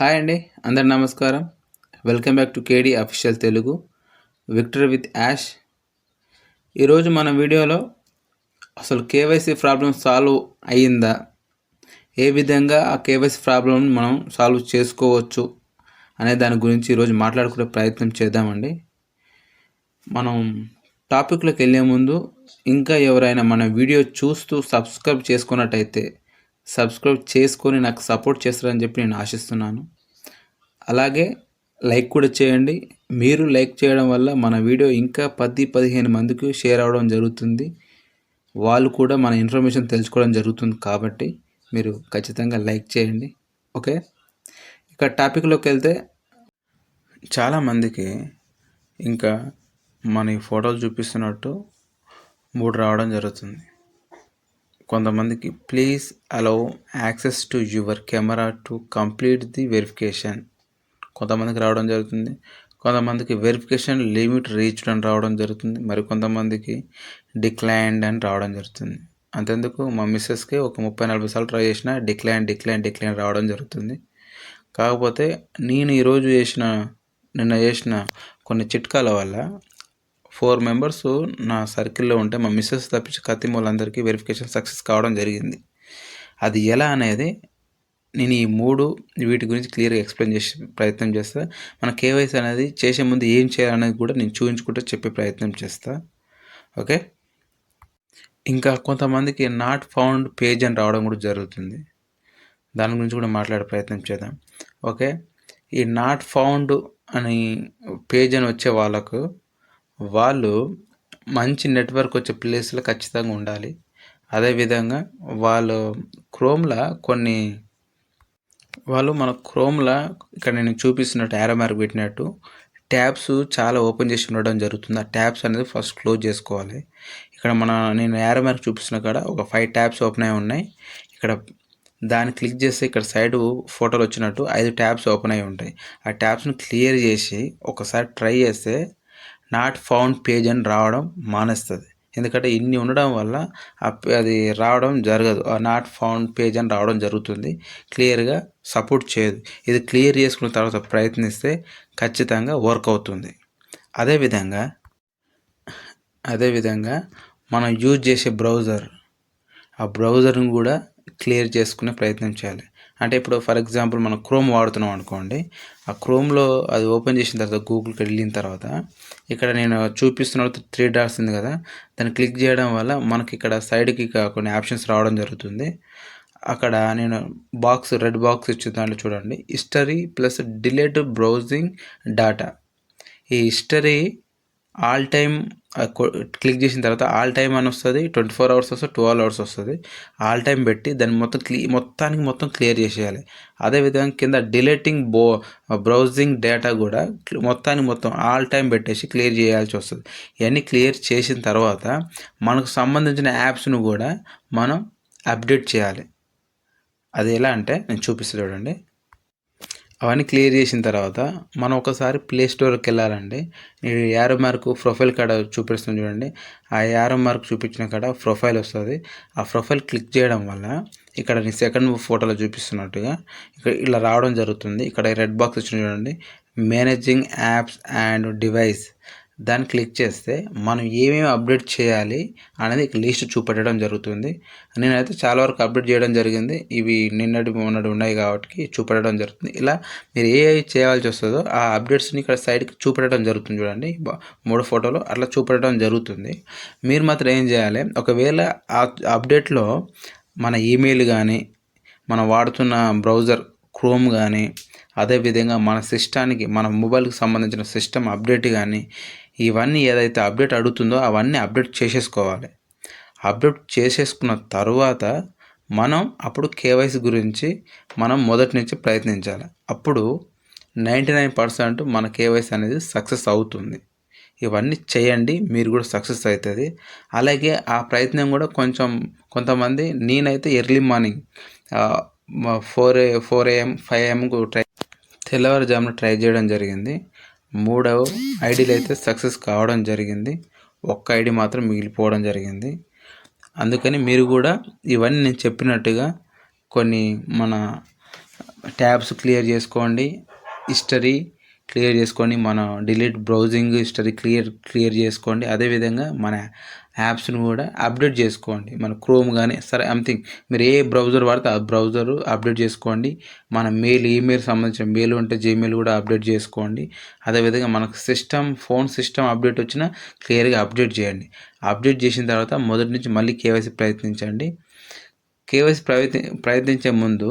Hi అండి అందరి నమస్కారం. Welcome back to KD official Telugu Victor with Yash ఈరోజు మన వీడియోలో అసలు కేవైసీ ప్రాబ్లం సాల్వ్ అయ్యిందా? ఏ విధంగా ఆ కేవైసీ ప్రాబ్లం మనం సాల్వ్ చేసుకోవచ్చు అనే దాని గురించి ఈరోజు మాట్లాడుకునే ప్రయత్నం చేద్దామండి. మనం టాపిక్లోకి వెళ్ళే ముందు ఇంకా ఎవరైనా మన వీడియో చూస్తూ సబ్స్క్రైబ్ చేసుకున్నట్టయితే సబ్స్క్రైబ్ చేసుకొని నాకు సపోర్ట్ చేస్తారని చెప్పి నేను ఆశిస్తున్నాను. అలాగే లైక్ కూడా చేయండి. మీరు లైక్ చేయడం వల్ల మన వీడియో ఇంకా పది పదిహేను మందికి షేర్ అవ్వడం జరుగుతుంది. వాళ్ళు కూడా మన ఇన్ఫర్మేషన్ తెలుసుకోవడం జరుగుతుంది కాబట్టి మీరు ఖచ్చితంగా లైక్ చేయండి. ఓకే? ఇక టాపిక్లోకి వెళ్తే చాలామందికి ఇంకా మన ఈ ఫోటోలు చూపిస్తున్నట్టు మూడు రావడం జరుగుతుంది. కొంతమందికి please allow access to your camera to complete the verification కొంతమందికి రావడం జరుగుతుంది. కొంతమందికి వెరిఫికేషన్ లిమిట్ రీచ్డ్ అని రావడం జరుగుతుంది. మరి కొంతమందికి డిక్లైన్డ్ అని రావడం జరుగుతుంది. అంతెందుకు? మా మిస్సెస్కి ఒక ముప్పై నలభై సార్లు ట్రై చేసిన డిక్లైన్ డిక్లైన్ డిక్లైన్ రావడం జరుగుతుంది. కాకపోతే నేను ఈరోజు చేసిన నిన్న చేసిన కొన్ని చిట్కాల వల్ల ఫోర్ మెంబర్స్ నా సర్కిల్లో ఉంటే మా మిస్సెస్ తప్పించి కత్తిమ వాళ్ళందరికీ వెరిఫికేషన్ సక్సెస్ కావడం జరిగింది. అది ఎలా అనేది నేను ఈ మూడు వీటి గురించి క్లియర్గా ఎక్స్ప్లెయిన్ చేసే ప్రయత్నం చేస్తా. మన కేవైసీ అనేది చేసే ముందు ఏం చేయాలనేది కూడా నేను చూపించుకుంటూ చెప్పే ప్రయత్నం చేస్తా. ఓకే? ఇంకా కొంతమందికి నాట్ ఫౌండ్ పేజ్ అని రావడం కూడా జరుగుతుంది. దాని గురించి కూడా మాట్లాడే ప్రయత్నం చేద్దాం. ఓకే? ఈ నాట్ ఫౌండ్ అని పేజ్ అని వచ్చే వాళ్ళకు వాళ్ళు మంచి నెట్వర్క్ వచ్చే ప్లేస్లో ఖచ్చితంగా ఉండాలి. అదేవిధంగా వాళ్ళు క్రోమ్లో కొన్ని వాళ్ళు మన క్రోమ్లో ఇక్కడ నేను చూపిస్తున్నట్టు యారో మార్క్ పెట్టినట్టు ట్యాబ్స్ చాలా ఓపెన్ చేసి ఉండడం జరుగుతుంది. ఆ ట్యాబ్స్ అనేది ఫస్ట్ క్లోజ్ చేసుకోవాలి. ఇక్కడ మన నేను యారో మార్క్ చూపిస్తున్న కాడ ఒక ఫైవ్ ట్యాబ్స్ ఓపెన్ అయి ఉన్నాయి. ఇక్కడ దాన్ని క్లిక్ చేస్తే ఇక్కడ సైడ్ ఫోటోలు వచ్చినట్టు ఐదు ట్యాబ్స్ ఓపెన్ అయి ఉంటాయి. ఆ ట్యాబ్స్ని క్లియర్ చేసి ఒకసారి ట్రై చేస్తే నాట్ ఫౌండ్ పేజ్ అని రావడం మానేస్తుంది. ఎందుకంటే ఇన్ని ఉండడం వల్ల అది రావడం జరగదు. నాట్ ఫౌండ్ పేజ్ అని రావడం జరుగుతుంది. క్లియర్గా సపోర్ట్ చేయదు. ఇది క్లియర్ చేసుకున్న తర్వాత ప్రయత్నిస్తే ఖచ్చితంగా వర్క్ అవుతుంది. అదేవిధంగా అదేవిధంగా మనం యూజ్ చేసే బ్రౌజర్ ఆ బ్రౌజర్ని కూడా క్లియర్ చేసుకునే ప్రయత్నం చేయాలి. అంటే ఇప్పుడు ఫర్ ఎగ్జాంపుల్ మనం క్రోమ్ వాడుతున్నాం అనుకోండి ఆ క్రోమ్లో అది ఓపెన్ చేసిన తర్వాత గూగుల్కి వెళ్ళిన తర్వాత ఇక్కడ నేను చూపిస్తున్న త్రీ డాట్స్ ఉంది కదా దాన్ని క్లిక్ చేయడం వల్ల మనకి ఇక్కడ సైడ్కి కొన్ని ఆప్షన్స్ రావడం జరుగుతుంది. అక్కడ నేను బాక్స్ రెడ్ బాక్స్ ఇచ్చిన దాంట్లో చూడండి history plus delete browsing data ఈ హిస్టరీ ఆల్ టైమ్ క్లిక్ చేసిన తర్వాత ఆల్ టైమ్ అని వస్తుంది ట్వంటీ ఫోర్ అవర్స్ వస్తుంది ట్వెల్వ్ అవర్స్ వస్తుంది. ఆల్ టైమ్ పెట్టి దాన్ని మొత్తం క్లీ మొత్తానికి మొత్తం క్లియర్ చేసేయాలి. అదేవిధంగా కింద డిలేటింగ్ బో బ్రౌజింగ్ డేటా కూడా మొత్తానికి మొత్తం ఆల్ టైం పెట్టేసి క్లియర్ చేయాల్సి వస్తుంది. ఇవన్నీ క్లియర్ చేసిన తర్వాత మనకు సంబంధించిన యాప్స్ను కూడా మనం అప్డేట్ చేయాలి. అది ఎలా అంటే నేను చూపిస్తాను చూడండి. అవన్నీ క్లియర్ చేసిన తర్వాత మనం ఒకసారి ప్లే స్టోర్కి వెళ్ళాలండి. నేను యారో మార్క్ ప్రొఫైల్ కాడ చూపిస్తుంది చూడండి. ఆ యారో మార్క్ చూపించిన కాడ ప్రొఫైల్ వస్తుంది. ఆ ప్రొఫైల్ క్లిక్ చేయడం వల్ల ఇక్కడ నీ సెకండ్ ఫోటోలో చూపిస్తున్నట్టుగా ఇక్కడ ఇలా రావడం జరుగుతుంది. ఇక్కడ రెడ్ బాక్స్ వచ్చింది చూడండి. Managing apps and device. దాన్ని క్లిక్ చేస్తే మనం ఏమేమి అప్డేట్ చేయాలి అనేది లిస్ట్ చూపెట్టడం జరుగుతుంది. నేనైతే చాలా వరకు అప్డేట్ చేయడం జరిగింది. ఇవి నిన్నటి మొన్నటి ఉన్నాయి కాబట్టి చూపెట్టడం జరుగుతుంది. ఇలా మీరు ఏ చేయాల్సి వస్తుందో ఆ అప్డేట్స్ని ఇక్కడ సైడ్కి చూపెట్టడం జరుగుతుంది చూడండి. మూడు ఫోటోలు అట్లా చూపెట్టడం జరుగుతుంది. మీరు మాత్రం ఏం చేయాలి? ఒకవేళ ఆ అప్డేట్లో మన ఈమెయిల్ కానీ మనం వాడుతున్న బ్రౌజర్ క్రోమ్ కానీ అదేవిధంగా మన సిస్టానికి మన మొబైల్కి సంబంధించిన సిస్టమ్ అప్డేట్ కానీ ఇవన్నీ ఏదైతే అప్డేట్ అడుగుతుందో అవన్నీ అప్డేట్ చేసేసుకోవాలి. అప్డేట్ చేసేసుకున్న తర్వాత మనం అప్పుడు కేవైసీ గురించి మనం మొదటి నుంచి ప్రయత్నించాలి. అప్పుడు నైంటీ నైన్ పర్సెంట్ మన కేవైసీ అనేది సక్సెస్ అవుతుంది. ఇవన్నీ చేయండి మీరు కూడా సక్సెస్ అవుతుంది. అలాగే ఆ ప్రయత్నం కూడా కొంచెం కొంతమంది నేనైతే early morning four four AM five ఏఎంకు try తెల్లవారుజామున ట్రై చేయడం జరిగింది. మూడవ ఐడీలు అయితే సక్సెస్ కావడం జరిగింది. ఒక్క ఐడి మాత్రం మిగిలిపోవడం జరిగింది. అందుకని మీరు కూడా ఇవన్నీ నేను చెప్పినట్టుగా కొన్ని మన ట్యాబ్స్ క్లియర్ చేసుకోండి. హిస్టరీ క్లియర్ చేసుకొని మన delete browsing history clear clear చేసుకోండి. అదేవిధంగా మన యాప్స్ని కూడా అప్డేట్ చేసుకోండి. మన క్రోమ్ కానీ సరే సంథింగ్ మీరు ఏ బ్రౌజర్ వాడితే ఆ బ్రౌజర్ అప్డేట్ చేసుకోండి. మన మెయిల్ ఈమెయిల్ సంబంధించిన మెయిల్ ఉంటే జీమెయిల్ కూడా అప్డేట్ చేసుకోండి. అదేవిధంగా మనకు సిస్టమ్ ఫోన్ సిస్టమ్ అప్డేట్ వచ్చినా క్లియర్గా అప్డేట్ చేయండి. అప్డేట్ చేసిన తర్వాత మొదటి నుంచి మళ్ళీ కేవైసీ ప్రయత్నించండి. కేవైసీ ప్రయత్ని ప్రయత్నించే ముందు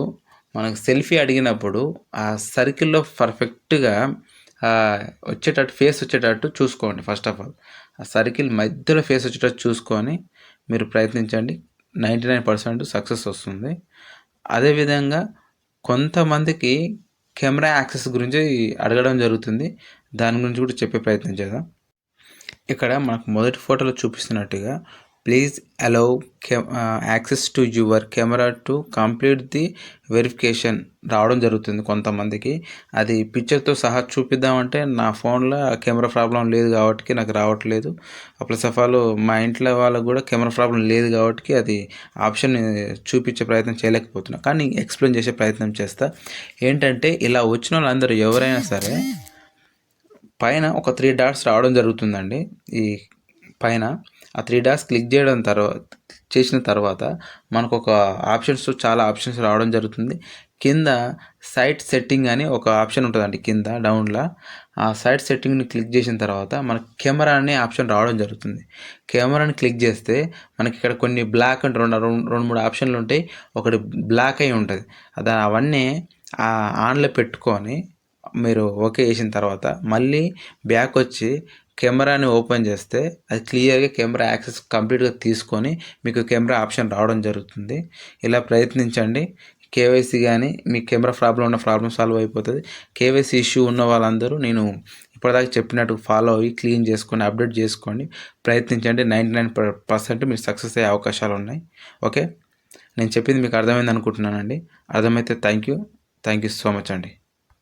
మనకు సెల్ఫీ అడిగినప్పుడు ఆ సర్కిల్లో పర్ఫెక్ట్గా వచ్చేటట్టు ఫేస్ వచ్చేటట్టు చూసుకోండి ఫస్ట్ ఆఫ్ ఆల్. ఆ సర్కిల్ మధ్యలో ఫేస్ వచ్చేటట్టు చూసుకొని మీరు ప్రయత్నించండి. నైంటీ నైన్ పర్సెంట్ సక్సెస్ వస్తుంది. అదేవిధంగా కొంతమందికి కెమెరా యాక్సెస్ గురించి అడగడం జరుగుతుంది. దాని గురించి కూడా చెప్పే ప్రయత్నం చేద్దాం. ఇక్కడ మనకు మొదటి ఫోటోలో చూపిస్తున్నట్టుగా please allow access to your camera to complete the verification రావడం జరుగుతుంది కొంతమందికి. అది పిక్చర్తో సహా చూపిద్దామంటే నా ఫోన్లో కెమెరా ప్రాబ్లం లేదు కాబట్టి నాకు రావట్లేదు. ప్లస్ ఆఫ్ ఆల్ మా ఇంట్లో వాళ్ళకు కూడా కెమెరా ప్రాబ్లం లేదు కాబట్టి అది ఆప్షన్ చూపించే ప్రయత్నం చేయలేకపోతున్నా. కానీ ఎక్స్ప్లెయిన్ చేసే ప్రయత్నం చేస్తా. ఏంటంటే ఇలా వచ్చిన వాళ్ళందరూ ఎవరైనా సరే పైన ఒక త్రీ డాట్స్ రావడం జరుగుతుందండి. ఈ పైన ఆ త్రీ డాట్స్ క్లిక్ చేయడం తర్వాత చేసిన తర్వాత మనకు ఒక ఆప్షన్స్ చాలా ఆప్షన్స్ రావడం జరుగుతుంది. కింద సైట్ సెట్టింగ్ అని ఒక ఆప్షన్ ఉంటుందండి కింద డౌన్లో ఆ సైట్ సెట్టింగ్ని క్లిక్ చేసిన తర్వాత మనకు కెమెరా అనే ఆప్షన్ రావడం జరుగుతుంది. కెమెరాని క్లిక్ చేస్తే మనకి ఇక్కడ కొన్ని బ్లాక్ అంటే రెండు రెండు మూడు ఆప్షన్లు ఉంటాయి. ఒకటి బ్లాక్ అయి ఉంటుంది. అది అవన్నీ ఆన్లో పెట్టుకొని మీరు ఓకే చేసిన తర్వాత మళ్ళీ బ్యాక్ వచ్చి కెమెరాని ఓపెన్ చేస్తే అది క్లియర్గా కెమెరా యాక్సెస్ కంప్లీట్గా తీసుకొని మీకు కెమెరా ఆప్షన్ రావడం జరుగుతుంది. ఇలా ప్రయత్నించండి. కేవైసీ కానీ మీ కెమెరా ప్రాబ్లం ఉన్న ప్రాబ్లం సాల్వ్ అయిపోతుంది. కేవైసీ ఇష్యూ ఉన్న వాళ్ళందరూ నేను ఇప్పటిదాకా చెప్పినట్టు ఫాలో అయ్యి క్లీన్ చేసుకొని అప్డేట్ చేసుకోండి. ప్రయత్నించండి. నైంటీ నైన్ పర్సెంట్ మీరు సక్సెస్ అయ్యే అవకాశాలు ఉన్నాయి. ఓకే? నేను చెప్పింది మీకు అర్థమైంది అనుకుంటున్నానండి అర్థమైతే thank you. Thank you so much అండి.